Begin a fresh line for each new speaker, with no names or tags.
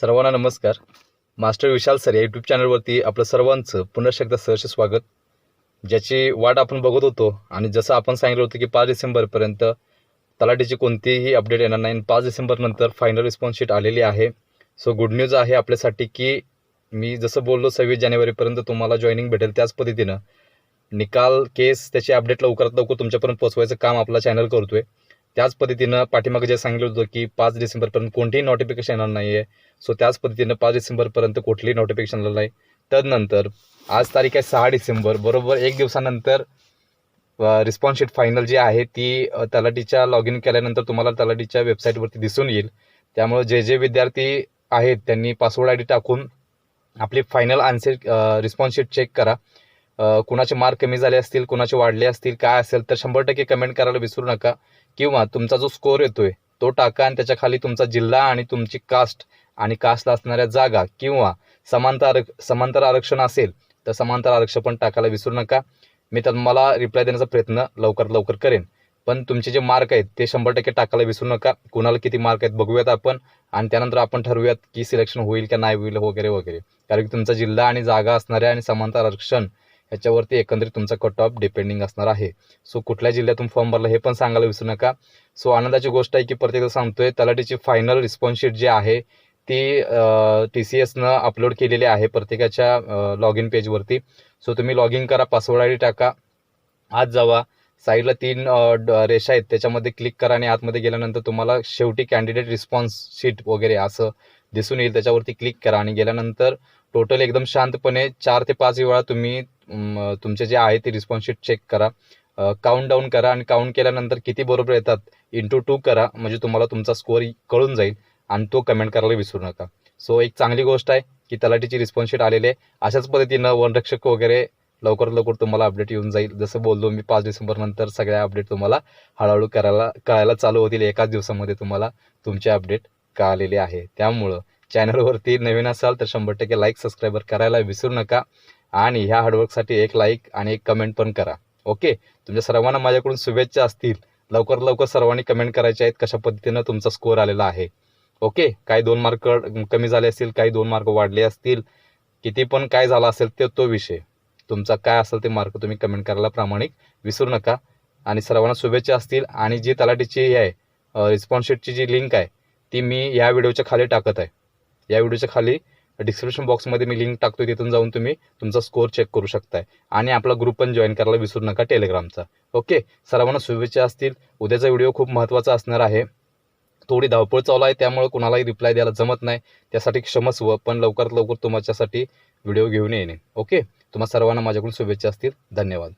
सर्वांना नमस्कार. Master Vishal sir या यूट्यूब चॅनलवरती आपलं सर्वांचं पुनर्श एकदा सहर्ष स्वागत. ज्याची वाट आपण बघत होतो आणि जसं आपण सांगितलं होतं की पाच डिसेंबरपर्यंत तलाठीची कोणतीही अपडेट येणार नाही. आणि पाच डिसेंबरनंतर फायनल रिस्पॉन्स शीट आलेली आहे. सो गुड न्यूज आहे आपल्यासाठी की मी जसं बोललो सव्वीस जानेवारीपर्यंत तुम्हाला जॉईनिंग भेटेल त्याच पद्धतीनं. निकाल केस त्याची अपडेट लवकरात लवकर तुमच्यापर्यंत पोहोचवायचं काम आपला चॅनल करतोय. त्याच पद्धतीनं पाठीमागे जे सांगितलं होतं की पाच डिसेंबरपर्यंत कोणतेही नोटिफिकेशन येणार नाही आहे सो त्याच पद्धतीनं पाच डिसेंबरपर्यंत कुठलीही नोटिफिकेशन आलं नाही. तदनंतर आज तारीख आहे सहा डिसेंबर बरोबर एक दिवसानंतर रिस्पॉन्स शीट फायनल जी आहे ती तलाटीच्या लॉग इन केल्यानंतर तुम्हाला तलाटीच्या वेबसाईटवरती दिसून येईल. त्यामुळे जे जे विद्यार्थी आहेत त्यांनी पासवर्ड आय डी टाकून आपली final answer response sheet check करा. कुणाचे मार्क कमी झाले असतील कुणाचे वाढले असतील काय असेल तर शंभर टक्के कमेंट करायला विसरू नका. किंवा तुमचा जो स्कोर येतोय तो टाका आणि त्याच्याखाली तुमचा जिल्हा आणि तुमची कास्ट आणि कास्टला असणाऱ्या जागा किंवा समांतर आरक समांतर आरक्षण असेल तर समांतर आरक्षण पण टाकायला विसरू नका. मी तर मला रिप्लाय देण्याचा प्रयत्न लवकरात लवकर करेन. पण तुमचे जे मार्क आहेत ते शंभर टक्के टाकायला विसरू नका. कुणाला किती मार्क आहेत बघूयात आपण. आणि त्यानंतर आपण ठरवूयात की सिलेक्शन होईल का नाही होईल वगैरे वगैरे. कारण की तुमचा जिल्हा आणि जागा असणाऱ्या आणि समांतर आरक्षण ह्याच्यावरती एकंदरीत तुमचा कट ऑफ डिपेंडिंग असणार आहे. सो कुठल्या जिल्ह्यातून फॉर्म भरला हे पण सांगायला विसरू नका. सो आनंदाची गोष्ट आहे की प्रत्येक सांगतोय तलाठीची फायनल रिस्पॉन्स शीट जी आहे ती टी सी एसनं अपलोड केलेली आहे प्रत्येकाच्या लॉग इन पेजवरती सो तुम्ही लॉग इन करा पासवर्ड आय डी टाका आत जावा. साईडला तीन ड- रेषा आहेत त्याच्यामध्ये क्लिक करा आणि आतमध्ये गेल्यानंतर तुम्हाला शेवटी कॅन्डिडेट रिस्पॉन्स शीट वगैरे असं दिसून येईल. त्याच्यावरती क्लिक करा आणि गेल्यानंतर टोटल एकदम शांतपणे चार ते पाच वेळा तुम्ही तुमचे जे आहे ते रिस्पॉन्स शीट चेक करा. काउंट डाऊन करा आणि काउंट केल्यानंतर किती बरोबर येतात इंटू टू करा. म्हणजे तुम्हाला तुमचा स्कोअर कळून जाईल आणि तो कमेंट करायला विसरू नका. सो एक चांगली गोष्ट आहे की तलाठीची रिस्पॉन्स शीट आलेली आहे. अशाच पद्धतीनं वनरक्षक वगैरे लवकर लवकर तुम्हाला अपडेट येऊन जाईल. जसं बोललो मी पाच डिसेंबर नंतर सगळ्या अपडेट तुम्हाला हळूहळू करायला कळायला चालू होतील. एकाच दिवसामध्ये तुम्हाला तुमचे अपडेट कळालेले आहे. त्यामुळं चॅनलवरती नवीन असाल तर शंभर टक्के लाईक सबस्क्राईबर करायला विसरू नका. आणि ह्या हार्डवर्कसाठी एक लाईक आणि एक कमेंट पण करा. ओके तुमच्या सर्वांना माझ्याकडून शुभेच्छा असतील. लवकर लवकर सर्वांनी कमेंट करायचे आहेत कशा पद्धतीनं तुमचा स्कोअर आलेला आहे. ओके काही दोन मार्क कमी झाले असतील काही दोन मार्क वाढले असतील किती पण काय झाला असेल ते तो विषय. तुमचा काय असेल ते मार्क तुम्ही कमेंट करायला प्रामाणिक विसरू नका. आणि सर्वांना शुभेच्छा असतील. आणि जी तलाठीची हे आहे रिस्पॉन्स शीटची जी लिंक आहे ती मी या व्हिडिओच्या खाली टाकत आहे. या व्हिडिओच्या खाली डिस्क्रिप्शन बॉक्समध्ये मी लिंक टाकतो तिथून जाऊन तुम्ही तुमचा स्कोअर चेक करू शकताय. आणि आपला ग्रुप पण जॉईन करायला विसरू नका टेलिग्रामचा ओके सर्वांना शुभेच्छा असतील. उद्याचा व्हिडिओ खूप महत्त्वाचा असणार आहे. थोडी धावपळ चालू आहे त्यामुळे कुणालाही रिप्लाय द्यायला जमत नाही. त्यासाठी क्षमस्व पण लवकरात लवकर तुमच्यासाठी व्हिडिओ घेऊन येणे ओके तुम्हा सर्वांना माझ्याकडून शुभेच्छा असतील. धन्यवाद.